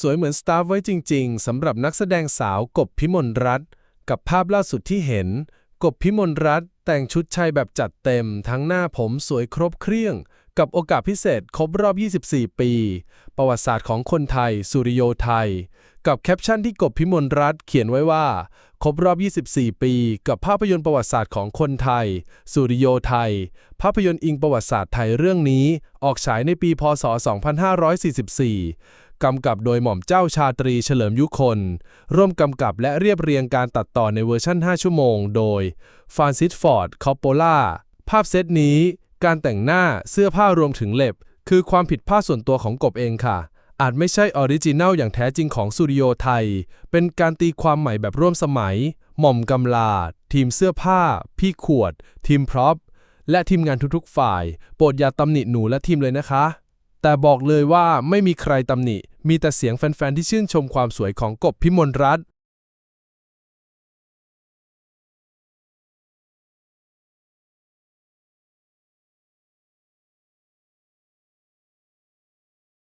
สวยเหมือนสตาร์ฟไว้จริง ๆสำหรับนักแสดงสาวกบพิมลรัตน์กับภาพล่าสุดที่เห็น กบพิมลรัตน์แต่งชุดชายแบบจัดเต็ม ทั้งหน้าผมสวยครบเครื่อง กับโอกาสพิเศษครบรอบ 24 ปี ประวัติศาสตร์ของคนไทย สุริโยไทย กับแคปชั่นที่กบพิมลรัตน์เขียนไว้ว่า ครบรอบ 24 ปี กับภาพยนตร์ประวัติศาสตร์ของคนไทย สุริโยไทย ภาพยนตร์อิงประวัติศาสตร์ไทยเรื่องนี้ ออกฉายในปี พศ 2544 กำกับโดยหม่อมเจ้าชาตรีเฉลิมยุคน ร่วมกำกับและเรียบเรียงการตัดต่อในเวอร์ชั่น 5 ชั่วโมง โดยฟรานซิสฟอร์ด คอปโปล่า ภาพเซตนี้ การแต่งหน้าเสื้อผ้ารวมถึงเล็บ คือความผิดพลาดส่วนตัวของกบเองค่ะ อาจไม่ใช่ออริจินัลอย่างแท้จริงของสตูดิโอไทย เป็นการตีความใหม่แบบร่วมสมัย หม่อมกำลา ทีมเสื้อผ้า พี่ขวด ทีมพร็อพและทีมงานทุกๆ ฝ่าย โปรดอย่าตำหนิหนูและทีมเลยนะคะ แต่บอกเลยว่าไม่มีใครตำหนิ มีแต่เสียงแฟนๆ ที่ชื่นชมความสวยของกบพิมลรัตน์